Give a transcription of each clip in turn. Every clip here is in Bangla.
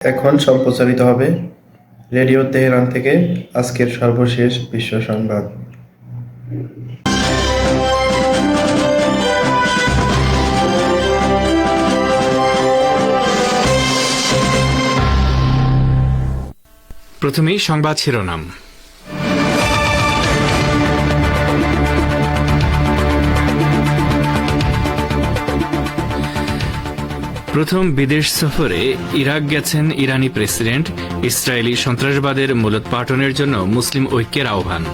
এখন সম্প্রচারিত হবে রেডিও তেহরান থেকে আজকের সর্বশেষ বিশ্ব সংবাদ। প্রথমেই সংবাদ শিরোনাম। প্রথম বিদেশ সফরে ইরাক গেছেন ইরানি প্রেসিডেন্ট। ইসরায়েলি সন্ত্রাসবাদের মূলোৎপাটনের জন্য মুসলিম ঐক্যের আহ্বান।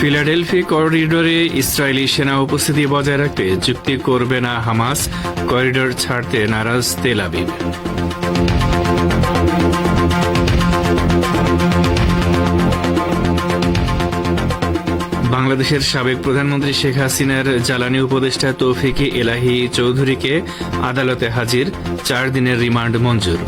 ফিলাডেলফি করিডোরে ইসরায়েলি সেনা উপস্থিতি বজায় রাখতে চুক্তি করবে না হামাস। করিডোর ছাড়তে নারাজ তেল আবিব। বাংলাদেশের সাবেক প্রধানমন্ত্রী শেখ হাসিনার জ্বালানি উপদেষ্টা তৌফিকি এলাহি চৌধুরীকে আদালতে হাজির, চার দিনের রিমান্ড মঞ্জুর।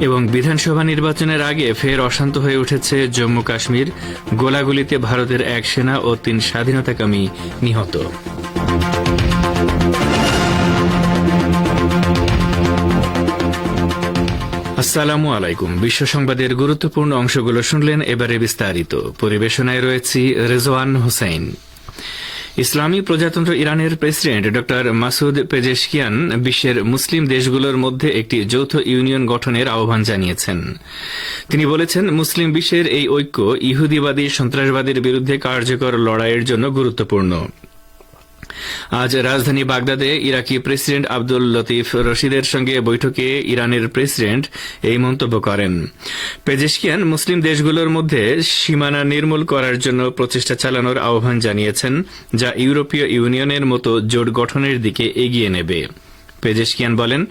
এবং বিধানসভা নির্বাচনের আগে ফের অশান্ত হয়ে উঠেছে জম্মু কাশ্মীর, গোলাগুলিতে ভারতের এক সেনা ও তিন স্বাধীনতাকামী নিহত। আসসালামু আলাইকুম। বিশ্ব সংবাদের গুরুত্বপূর্ণ অংশগুলো শুনলেন এবারে বিস্তারিত। পরিবেশনায় রয়েছি রেজওয়ান হোসেন। ইসলামী প্রজাতন্ত্র ইরানের প্রেসিডেন্ট ড মাসুদ পেজেশকিয়ান বিশ্বের মুসলিম দেশগুলোর মধ্যে একটি যৌথ ইউনিয়ন গঠনের আহ্বান জানিয়েছেন। তিনি বলেছেন, মুসলিম বিশ্বের এই ঐক্য ইহুদিবাদী সন্ত্রাসবাদের বিরুদ্ধে কার্যকর লড়াইয়ের জন্য গুরুত্বপূর্ণ। আজ রাজধানী বাগদাদে ইরাকি প্রেসিডেন্ট আব্দুল লতিফ রশিদের সঙ্গে বৈঠকে ইরানের প্রেসিডেন্ট এই মন্তব্য করেন। পেজেশকিয়ান মুসলিম দেশগুলোর মধ্যে সীমানা নির্মূল করার জন্য প্রচেষ্টা চালানোর আহ্বান জানিয়েছেন, যা ইউরোপীয় ইউনিয়নের মতো জোট গঠনের দিকে এগিয়ে নেবে। পেজেশকিয়ান বলেন,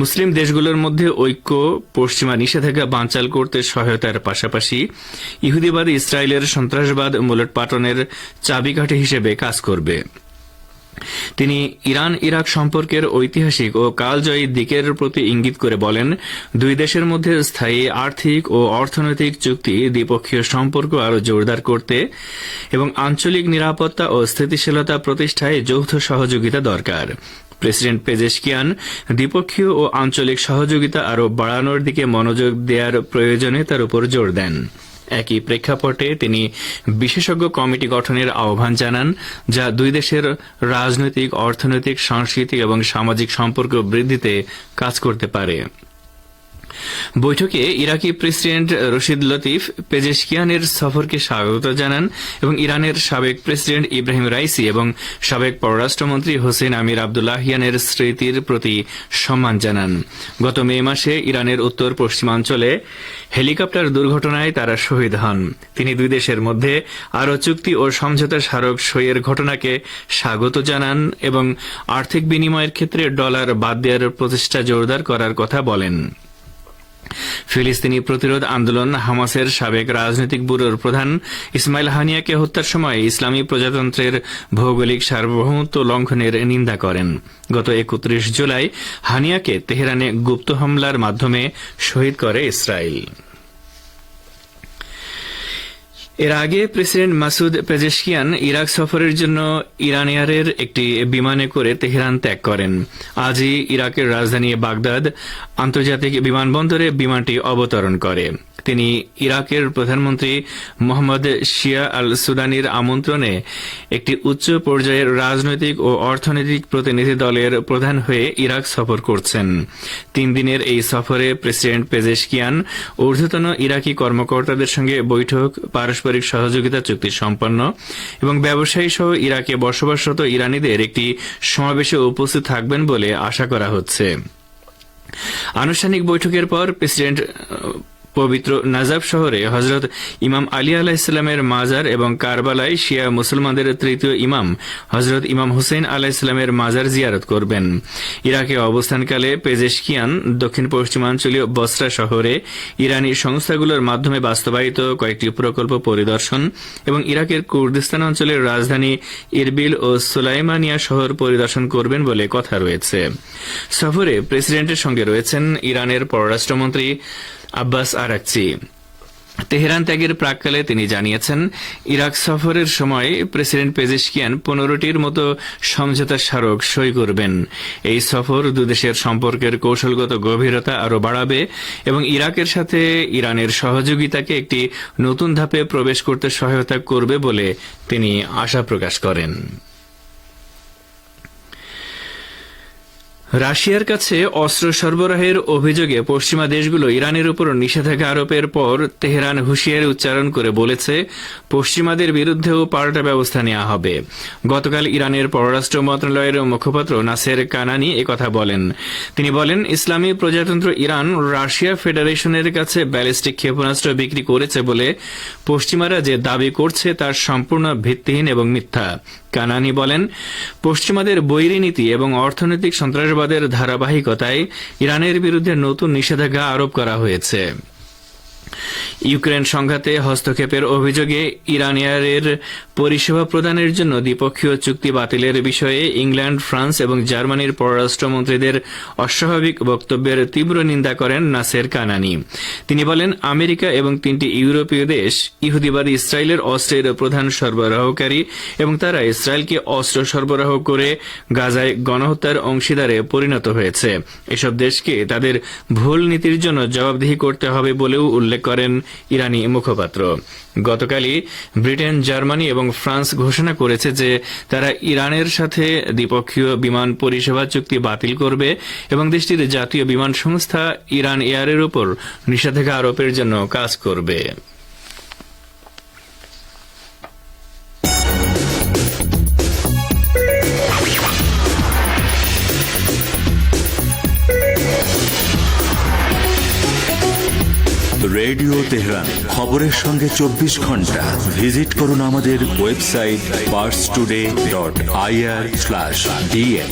মুসলিম দেশগুলোর মধ্যে ঐক্য, পশ্চিমা নিষেধাজ্ঞা বানচাল করতে সহায়তার পাশাপাশি ইহুদিবাদ ইসরায়েলের সন্ত্রাসবাদ, মূলটপাটনের চাবিকাঠি হিসেবে কাজ করবে। তিনি ইরান ইরাক সম্পর্কের ঐতিহাসিক ও কালজয়ী দিকের প্রতি ইঙ্গিত করে বলেন, দুই দেশের মধ্যে স্থায়ী আর্থিক ও অর্থনৈতিক চুক্তি দ্বিপক্ষীয় সম্পর্ক আরও জোরদার করতে এবং আঞ্চলিক নিরাপত্তা ও স্থিতিশীলতা প্রতিষ্ঠায় যৌথ সহযোগিতা দরকার। প্রেসিডেন্ট পেজেশকিয়ান দ্বিপক্ষীয় ও আঞ্চলিক সহযোগিতা আরও বাড়ানোর দিকে মনোযোগ দেওয়ার প্রয়োজনে তার উপর জোর দেন। একই প্রেক্ষাপটে তিনি বিশেষজ্ঞ কমিটি গঠনের আহ্বান জানান, যা দুই দেশের রাজনৈতিক, অর্থনৈতিক, সাংস্কৃতিক এবং সামাজিক সম্পর্ক বৃদ্ধিতে কাজ করতে পারে। বৈঠকে ইরাকি প্রেসিডেন্ট রশিদ লতিফ, পেজেশকিয়ানের সফরকে স্বাগত জানান এবং ইরানের সাবেক প্রেসিডেন্ট ইব্রাহিম রাইসি এবং সাবেক পররাষ্ট্রমন্ত্রী হোসেন আমির আবদুল্লাহিয়ানের স্মৃতির প্রতি সম্মান জানান। গত মে মাসে ইরানের উত্তর পশ্চিমাঞ্চলে হেলিকপ্টার দুর্ঘটনায় তারা শহীদ হন। তিনি দুই দেশের মধ্যে আরও চুক্তি ও সমঝোতা স্মারক সইয়ের ঘটনাকে স্বাগত জানান এবং আর্থিক বিনিময়ের ক্ষেত্রে ডলার বাদ দেওয়ার প্রচেষ্টা জোরদার করার কথা বলেন। ফিলিস্তিনি প্রতিরোধ আন্দোলন হামাসের সাবেক রাজনৈতিক ব্যুরোর প্রধান ইসমাইল হানিয়াকে হত্যার সময় ইসলামী প্রজাতন্ত্রের ভৌগোলিক সার্বভৌমত্ব লঙ্ঘনের নিন্দা করেন। গত একত্রিশ জুলাই হানিয়াকে তেহরানে গুপ্ত হামলার মাধ্যমে শহীদ করে ইসরায়েল এর আগে প্রেসিডেন্ট মাসুদ পেজেশকিয়ান ইরাক সফরের জন্য ইরান এয়ারের একটি বিমানে করে তেহরান ত্যাগ করেন। আজই ইরাকের রাজধানী বাগদাদ আন্তর্জাতিক বিমানবন্দরে বিমানটি অবতরণ করে। তিনি ইরাকের প্রধানমন্ত্রী মোহাম্মদ শিয়া আল সুদানির আমন্ত্রণে একটি উচ্চ পর্যায়ের রাজনৈতিক ও অর্থনৈতিক প্রতিনিধি দলের প্রধান হয়ে ইরাক সফর করছেন। তিন দিনের এই সফরে প্রেসিডেন্ট পেজেশকিয়ান ঊর্ধ্বতন ইরাকি কর্মকর্তাদের সঙ্গে বৈঠক, পারস্পরিক সহযোগিতা চুক্তি সম্পন্ন এবং ব্যবসায়ী সহ ইরাকে বসবাসরত ইরানিদের একটি সমাবেশে উপস্থিত থাকবেন বলে আশা করা হচ্ছে। আনুষ্ঠানিক বৈঠকের পর প্রেসিডেন্ট পবিত্র নাজাব শহরে হজরত ইমাম আলী আলাহ ইসলামের মাজার এবং কারবালায় শিয়া মুসলমানদের তৃতীয় ইমাম হজরত ইমাম হুসেন আলাহ ইসলামের মাজার জিয়ারত করবেন। ইরাকে অবস্থানকালে পেজেশকিয়ান দক্ষিণ পশ্চিমাঞ্চলীয় বসরা শহরে ইরানি সংস্থাগুলোর মাধ্যমে বাস্তবায়িত কয়েকটি প্রকল্প পরিদর্শন এবং ইরাকের কুর্দিস্তান অঞ্চলের রাজধানী ইরবিল ও সুলাইমানিয়া শহর পরিদর্শন করবেন বলে কথা রয়েছে। সফরে প্রেসিডেন্টের সঙ্গে রয়েছেন ইরানের পররাষ্ট্রমন্ত্রী আব্বাস আরাকচি। তেহরান ত্যাগের প্রাককালে তিনি জানিয়েছেন, ইরাক সফরের সময় প্রেসিডেন্ট পেজেশকিয়ান পনেরোটির মতো সমঝোতা স্মারক সই করবেন। এই সফর দুদেশের সম্পর্কের কৌশলগত গভীরতা আরও বাড়াবে এবং ইরাকের সাথে ইরানের সহযোগিতাকে একটি নতুন ধাপে প্রবেশ করতে সহায়তা করবে বলে তিনি আশা প্রকাশ করেন। রাশিয়ার কাছে অস্ত্র সরবরাহের অভিযোগে পশ্চিমা দেশগুলো ইরানের উপর নিষেধাজ্ঞা আরোপের পর তেহরান হুঁশিয়ারি উচ্চারণ করে বলেছে, পশ্চিমাদের বিরুদ্ধেও পাল্টা ব্যবস্থা নেওয়া হবে। গতকাল ইরানের পররাষ্ট্র মন্ত্রণালয়ের মুখপাত্র নাসের কানানি একথা বলেন। তিনি বলেন, ইসলামী প্রজাতন্ত্র ইরান রাশিয়া ফেডারেশনের কাছে ব্যালিস্টিক ক্ষেপণাস্ত্র বিক্রি করেছে বলে পশ্চিমারা যে দাবি করছে তার সম্পূর্ণ ভিত্তিহীন এবং মিথ্যা। কানানি বলেন, পশ্চিমাদের বৈরী নীতি এবং অর্থনৈতিক সন্ত্রাসবাদের ধারাবাহিকতায় ইরানের বিরুদ্ধে নতুন নিষেধাজ্ঞা আরোপ করা হয়েছে। ইউক্রেন সংঘাতে হস্তক্ষেপের অভিযোগে ইরান এয়ারের পরিষেবা প্রদানের জন্য দ্বিপক্ষীয় চুক্তি বাতিলের বিষয়ে ইংল্যান্ড, ফ্রান্স এবং জার্মানির পররাষ্ট্রমন্ত্রীদের অস্বাভাবিক বক্তব্যের তীব্র নিন্দা করেন নাসের কানানি। তিনি বলেন, আমেরিকা এবং তিনটি ইউরোপীয় দেশ, ইহুদিবাদী ইসরায়েলের অস্ত্রের প্রধান সরবরাহকারী এবং তারা ইসরায়েলকে অস্ত্র সরবরাহ করে গাজায় গণহত্যার অংশীদারে পরিণত হয়েছে। এসব দেশকে তাদের ভুল নীতির জন্য জবাবদিহি করতে হবে বলেও উল্লেখ করেন ইরানি মুখপাত্র। গতকালই ব্রিটেন, জার্মানি এবং ফ্রান্স ঘোষণা করেছে যে তারা ইরানের সাথে দ্বিপক্ষীয় বিমান পরিষেবা চুক্তি বাতিল করবে এবং দেশটির জাতীয় বিমান সংস্থা ইরান এয়ারের উপর নিষেধাজ্ঞা আরোপের জন্য কাজ করবে। রেডিও তেহরান, খবরের সঙ্গে চব্বিশ ঘণ্টা। ভিজিট করুন আমাদের website Pars Today dot IR slash DN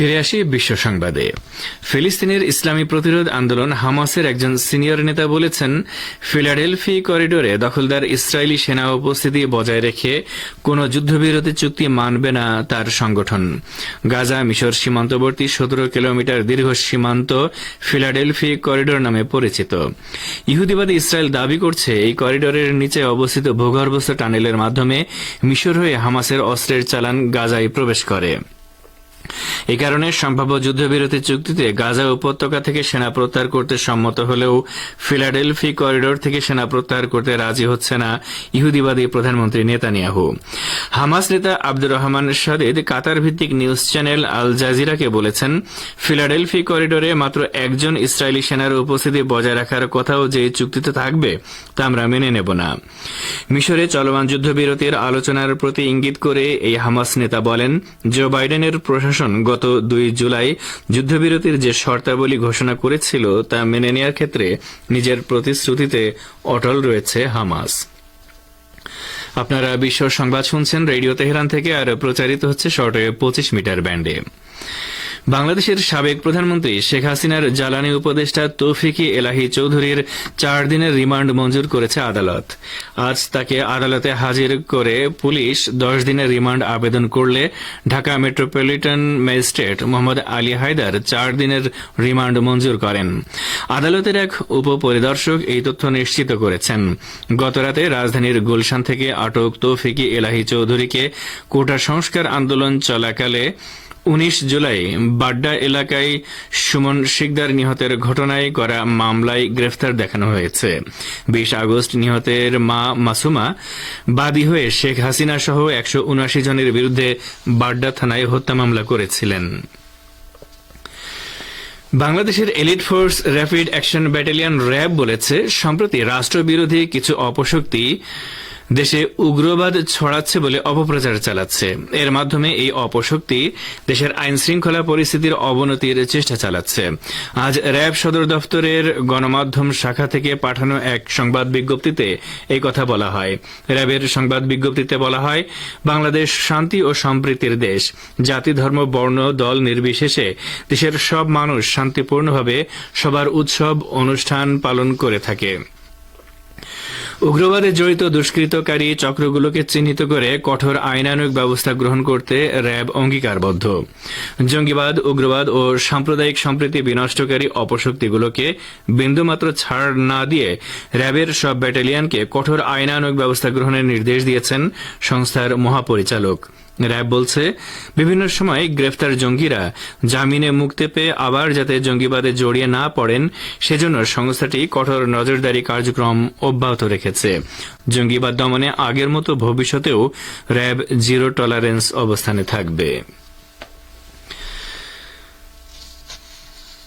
ফিরে আসি বিশ্ব সংবাদে। ফিলিস্তিনের ইসলামী প্রতিরোধ আন্দোলন হামাসের একজন সিনিয়র নেতা বলেছেন, ফিলাডেলফি করিডোরে দখলদার ইসরায়েলি সেনা উপস্থিতি বজায় রেখে কোনো যুদ্ধবিরতি চুক্তি মানবে না তার সংগঠন। গাজা মিশর সীমান্তবর্তী সতেরো কিলোমিটার দীর্ঘ সীমান্ত ফিলাডেলফি করিডোর নামে পরিচিত। ইহুদিবাদী ইসরায়েল দাবি করছে, এই করিডোরের নিচে অবস্থিত ভূগর্ভস্থ টানেলের মাধ্যমে মিশর হয়ে হামাসের অস্ত্রের চালান গাজায় প্রবেশ করে। এ কারণে সম্ভাব্য যুদ্ধবিরতি চুক্তিতে গাজা উপত্যকা থেকে সেনা প্রত্যাহার করতে সম্মত হলেও ফিলাডেলফি করিডোর থেকে সেনা প্রত্যাহার করতে রাজি হচ্ছে না ইহুদিবাদী প্রধানমন্ত্রী নেতানিয়াহু। হামাস নেতা আব্দুর রহমান সাদেদ কাতার ভিত্তিক নিউজ চ্যানেল আল জাজিরাকে বলেছেন, ফিলাডেলফি করিডোরে মাত্র একজন ইসরায়েলি সেনার উপস্থিতি বজায় রাখার কথাও যে চুক্তিতে থাকবে, তা আমরা মেনে নেব না। মিশরে চলমান যুদ্ধবিরতির আলোচনার প্রতি ইঙ্গিত করে এই হামাস নেতা বলেন, জো বাইডেনের প্রশাসন গত দুই জুলাই যুদ্ধবিরতির যে শর্তাবলী ঘোষণা করেছিল তা মেনে নেওয়ার ক্ষেত্রে নিজের প্রতিশ্রুতিতে অটল রয়েছে হামাস। আপনারা বিশ্ব সংবাদ শুনছেন রেডিও তেহরান থেকে, আর প্রচারিত হচ্ছে শর্টওয়ে পঁচিশ মিটার ব্যান্ডে। বাংলাদেশের সাবেক প্রধানমন্ত্রী শেখ হাসিনার জ্বালানি উপদেষ্টা তৌফিকি এলাহি চৌধুরীর চার দিনের রিমান্ড মঞ্জুর করেছে আদালত। আজ তাকে আদালতে হাজির করে পুলিশ দশ দিনের রিমান্ড আবেদন করলে ঢাকা মেট্রোপলিটন ম্যাজিস্ট্রেট মোহাম্মদ আলী হায়দার চার দিনের রিমান্ড মঞ্জুর করেন। আদালতের এক উপপরিদর্শক এই তথ্য নিশ্চিত করেছেন। গতরাতে রাজধানীর গুলশান থেকে আটক তৌফিকি এলাহি চৌধুরীকে কোটা সংস্কার আন্দোলন চলাকালে উনিশ জুলাই বাড্ডা এলাকায় সুমন শিকদার নিহতের ঘটনায় করা মামলায় গ্রেফতার দেখানো হয়েছে। বিশ আগস্ট নিহতের মা মাসুমা বাদী হয়ে শেখ হাসিনা সহ একশো উনআশি জনের বিরুদ্ধে বাড্ডা থানায় হত্যা মামলা করেছিলেন। বাংলাদেশের elite force rapid action battalion RAB বলেছে, সম্প্রতি রাষ্ট্রবিরোধী কিছু অপশক্তি দেশে উগ্রবাদ ছড়াচ্ছে বলে অপপ্রচার চালাচ্ছে। এর মাধ্যমে এই অপশক্তি দেশের আইন শৃঙ্খলা পরিস্থিতির অবনতির চেষ্টা চালাচ্ছে। আজ র্যাব সদর দফতরের গণমাধ্যম শাখা থেকে পাঠানো এক সংবাদ বিজ্ঞপ্তিতে এই কথা বলা হয়। র্যাবের সংবাদ বিজ্ঞপ্তিতে বলা হয়, বাংলাদেশ শান্তি ও সম্প্রীতির দেশ। জাতি, ধর্ম, বর্ণ, দল নির্বিশেষে দেশের সব মানুষ শান্তিপূর্ণভাবে সবার উৎসব, অনুষ্ঠান পালন করে থাকে। উগ্রবাদে জড়িত দুষ্কৃতকারী চক্রগুলোকে চিহ্নিত করে কঠোর আইনানুগ ব্যবস্থা গ্রহণ করতে র্যাব অঙ্গীকারবদ্ধ। জঙ্গিবাদ, উগ্রবাদ ও সাম্প্রদায়িক সম্প্রীতি বিনষ্টকারী অপশক্তিগুলোকে বিন্দুমাত্র ছাড় না দিয়ে র্যাবের সব ব্যাটালিয়ানকে কঠোর আইনানুগ ব্যবস্থা গ্রহণের নির্দেশ দিয়েছেন সংস্থার মহাপরিচালক। র্যাব বলছে, বিভিন্ন সময় গ্রেফতার জঙ্গিরা জামিনে মুক্তি পেয়ে আবার যাতে জঙ্গিবাদে জড়িয়ে না পড়েন, সেজন্য সংস্থাটি কঠোর নজরদারি কার্যক্রম অব্যাহত রেখেছে। জঙ্গিবাদ দমনে আগের মতো ভবিষ্যতেও র্যাব জিরো টলারেন্স অবস্থানে থাকবে।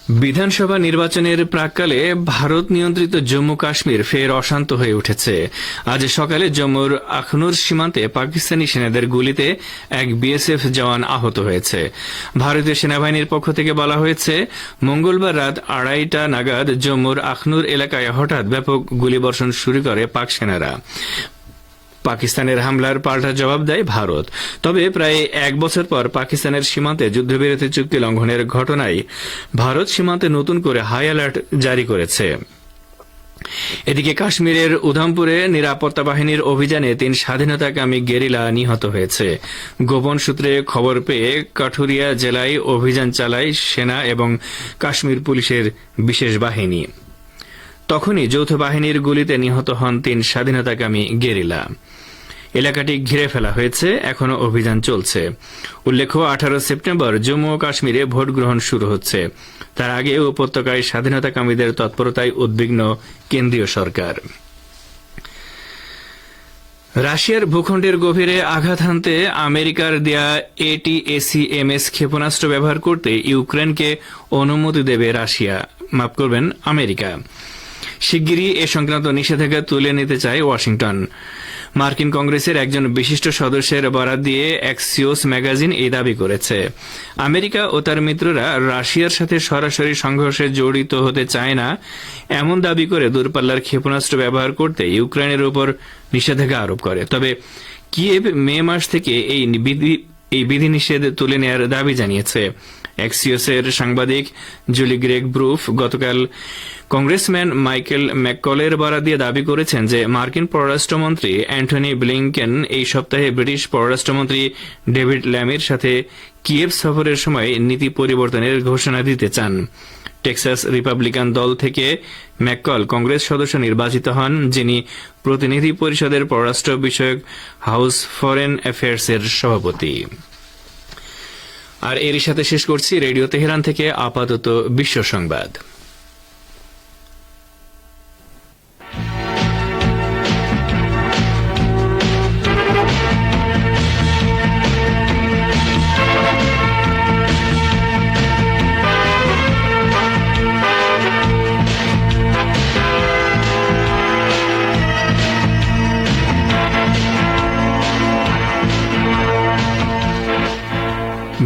বিধানসভা নির্বাচনের প্রাককালে ভারত নিয়ন্ত্রিত জম্মু কাশ্মীর ফের অশান্ত হয়ে উঠেছে। আজ সকালে জম্মুর আখনুর সীমান্তে পাকিস্তানি সেনাদের গুলিতে এক বিএসএফ জওয়ান আহত হয়েছে। ভারতীয় সেনাবাহিনীর পক্ষ থেকে বলা হয়েছে, মঙ্গলবার রাত আড়াইটা নাগাদ জম্মুর আখনুর এলাকায় হঠাৎ ব্যাপক গুলিবর্ষণ শুরু করে পাক সেনারা। পাকিস্তানের হামলার পাল্টা জবাব দেয় ভারত। তবে প্রায় এক বছর পর পাকিস্তানের সীমান্তে যুদ্ধবিরতি চুক্তি লঙ্ঘনের ঘটনায় ভারত সীমান্তে নতুন করে হাই অ্যালার্ট জারি করেছে। এদিকে কাশ্মীরের উধামপুরে নিরাপত্তা বাহিনীর অভিযানে তিন স্বাধীনতাকামী গেরিলা নিহত হয়েছে। গোপন সূত্রে খবর পেয়ে কাঠুরিয়া জেলায় অভিযান চালায় সেনা এবং কাশ্মীর পুলিশের বিশেষ বাহিনী। তখনই যৌথ বাহিনীর গুলিতে নিহত হন তিন স্বাধীনতাকামী গেরিলা। এলাকাটি ঘিরে ফেলা হয়েছে, এখনও অভিযান চলছে। উল্লেখ্য, আঠারো সেপ্টেম্বর জম্মু ও কাশ্মীরে ভোট গ্রহণ শুরু হচ্ছে। তার আগে উপত্যকায় স্বাধীনতাকামীদের তৎপরতায় উদ্বিগ্ন কেন্দ্রীয় সরকার। রাশিয়ার ভূখণ্ডের গভীরে আঘাত হানতে আমেরিকার দেয়া এটিএসিএমএস ক্ষেপণাস্ত্র ব্যবহার করতে ইউক্রেনকে অনুমতি দেবে রাশিয়া। মাফ করবেন, আমেরিকা। শিগগিরই এ সংক্রান্ত নিষেধাজ্ঞা তুলে নিতে চায় ওয়াশিংটন। মার্কিন কংগ্রেসের একজন বিশিষ্ট সদস্যের বরাত দিয়ে এক্সিওস ম্যাগাজিন এই দাবি করেছে। আমেরিকা ও তার মিত্ররা রাশিয়ার সাথে সরাসরি সংঘর্ষে জড়িত হতে চায় না, এমন দাবি করে দূরপাল্লার ক্ষেপণাস্ত্র ব্যবহার করতে ইউক্রেনের উপর নিষেধাজ্ঞা আরোপ করে। তবে কিয়েভ মে মাস থেকে এই বিধি এই বিধিনিষেধ তুলে নেয়ার দাবি জানিয়েছে। এক্সিওসের সাংবাদিক জুলি গ্রেগ ব্রুফ গতকাল কংগ্রেসম্যান মাইকেল ম্যাককলের বরাদ দিয়ে দাবি করেছেন যে মার্কিন পররাষ্ট্রমন্ত্রী অ্যান্টনি ব্লিংকেন এই সপ্তাহে ব্রিটিশ পররাষ্ট্রমন্ত্রী ডেভিড ল্যামির সাথে কিয়েভ সফরের সময় নীতি পরিবর্তনের ঘোষণা দিতে চান। টেক্সাস রিপাবলিকান দল থেকে ম্যাককল কংগ্রেস সদস্য নির্বাচিত হন, যিনি প্রতিনিধি পরিষদের পররাষ্ট্র বিষয়ক হাউস ফরেন অ্যাফেয়ার্সের সভাপতি। আর এরই সাথে শেষ করছি রেডিও তেহরান থেকে আপাতত বিশ্ব সংবাদ।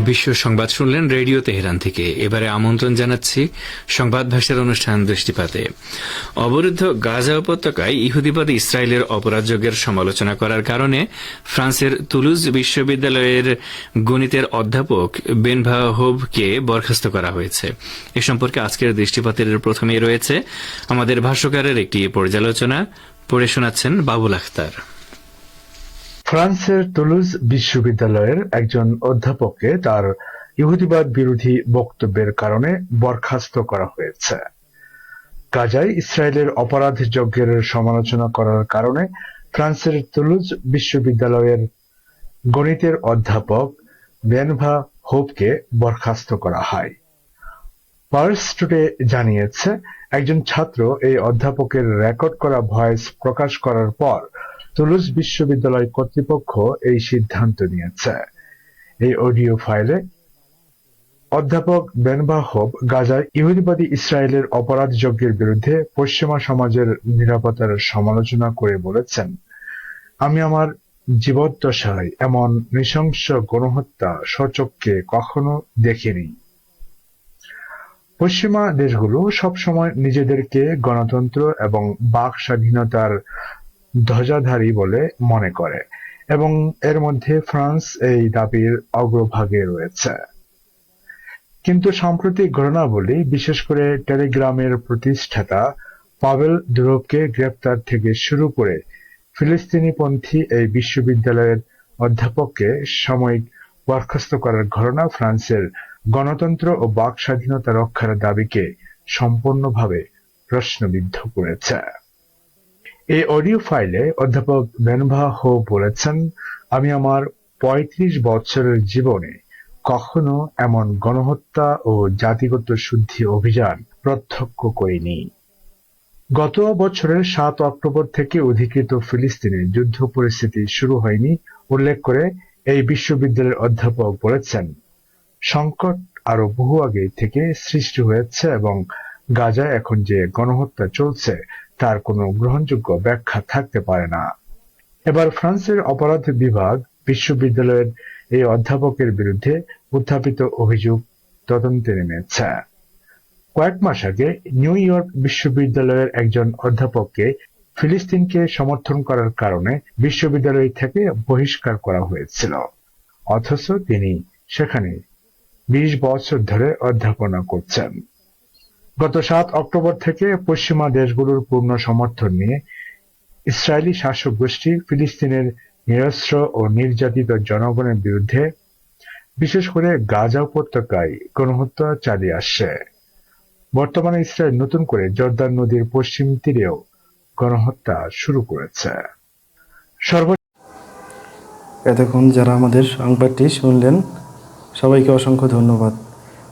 বিশ্ব সংবাদ শুনলেন রেডিও তেহরান থেকে। এবারে আমন্ত্রণ জানাচ্ছি সংবাদ ভাষার অনুষ্ঠান দৃষ্টিপাতে। অবরুদ্ধ গাজা উপত্যকায় ইহুদিবাদী ইসরায়েলের অপরাধযোগের সমালোচনা করার কারণে ফ্রান্সের তুলুজ বিশ্ববিদ্যালয়ের গণিতের অধ্যাপক বেনভা হোভকে বরখাস্ত করা হয়েছে। এ সম্পর্কে আজকের দৃষ্টিপাতের প্রথমেই রয়েছে আমাদের ভাষ্যকারের একটি পর্যালোচনা। পড়ে শোনাচ্ছেন বাবুল আখতার। ফ্রান্সের তুলুজ বিশ্ববিদ্যালয়ের একজন অধ্যাপককে তার ইহুদিবাদ বিরোধী বক্তব্যের কারণে বরখাস্ত করা হয়েছে। গাজায় ইসরায়েলের অপরাধ যজ্ঞের সমালোচনা করার কারণে ফ্রান্সের তুলুজ বিশ্ববিদ্যালয়ের গণিতের অধ্যাপক বেনভা হোপকে বরখাস্ত করা হয়। পার্স টুডে জানিয়েছে, একজন ছাত্র এই অধ্যাপকের রেকর্ড করা ভয়েস প্রকাশ করার পর তুলুজ বিশ্ববিদ্যালয় কর্তৃপক্ষ এই সিদ্ধান্ত নিয়েছে। এই অডিও ফাইলে অধ্যাপক বেনবা হোব গাজায় ইহুদিবাদী ইসরায়েলের অপরাধ যজ্ঞের বিরুদ্ধে পশ্চিমা সমাজের নিরাপত্তার সমালোচনা করে বলেছেন, আমি আমার জীবদ্দশায় এমন নৃশংস গণহত্যা সচক্ষে কখনো দেখিনি। পশ্চিমা দেশগুলো সবসময় নিজেদেরকে গণতন্ত্র এবং বাক স্বাধীনতার ধ্বজাধারী বলে মনে করে। এবং এর মধ্যে ফ্রান্স এই দাবির অগ্রভাগে রয়েছে। কিন্তু সাম্প্রতিক ঘটনাবলী, বিশেষ করে টেলিগ্রামের প্রতিষ্ঠাতা পাভেল দুরবকে গ্রেপ্তার থেকে শুরু করে ফিলিস্তিনিপন্থী এই বিশ্ববিদ্যালয়ের অধ্যাপককে সাময়িক বরখাস্ত করার ঘটনা ফ্রান্সের গণতন্ত্র ও বাক স্বাধীনতা রক্ষার দাবিকে সম্পূর্ণভাবে প্রশ্নবিদ্ধ করেছে। এই অডিও ফাইলে অধ্যাপক বেনভা হো বলেছেন, আমি আমার পঁয়ত্রিশ বছরের জীবনে কখনো এমন গণহত্যা ও জাতিগত শুদ্ধি অভিযান প্রত্যক্ষ করিনি। গত বছরের সাত অক্টোবর থেকে অধিকৃত ফিলিস্তিনে যুদ্ধ পরিস্থিতি শুরু হয়নি উল্লেখ করে এই বিশ্ববিদ্যালয়ের অধ্যাপক বলেছেন। সংকট আরও বহু আগে থেকে সৃষ্টি হয়েছে এবং গাজায় এখন যে গণহত্যা চলছে তার কোনো গ্রহণযোগ্য ব্যাখ্যা থাকতে পারে না। এবার ফ্রান্সের অপরাধ বিভাগ বিশ্ববিদ্যালয়ের এই অধ্যাপকের বিরুদ্ধে উত্থাপিত অভিযোগ তদন্তে নেমেছে। কয়েক মাস আগে নিউ ইয়র্ক বিশ্ববিদ্যালয়ের একজন অধ্যাপককে ফিলিস্তিনকে সমর্থন করার কারণে বিশ্ববিদ্যালয় থেকে বহিষ্কার করা হয়েছিল। অথচ তিনি সেখানে বিশ বছর ধরে অধ্যাপনা করছেন। গত সাত অক্টোবর থেকে পশ্চিমা দেশগুলোর পূর্ণ সমর্থন নিয়ে ইসরায়েলি শাসক গোষ্ঠী ফিলিস্তিনের নিরস্ত্র ও নির্যাতিত জনগণের বিরুদ্ধে, বিশেষ করে গাজা উপত্যকায় গণহত্যা চালিয়ে আসছে। বর্তমানে ইসরায়েল নতুন করে জর্দান নদীর পশ্চিম তীরেও গণহত্যা শুরু করেছে। সর্ব এতক্ষণ যারা আমাদের সংবাদটি শুনলেন, সবাইকে অসংখ্য ধন্যবাদ।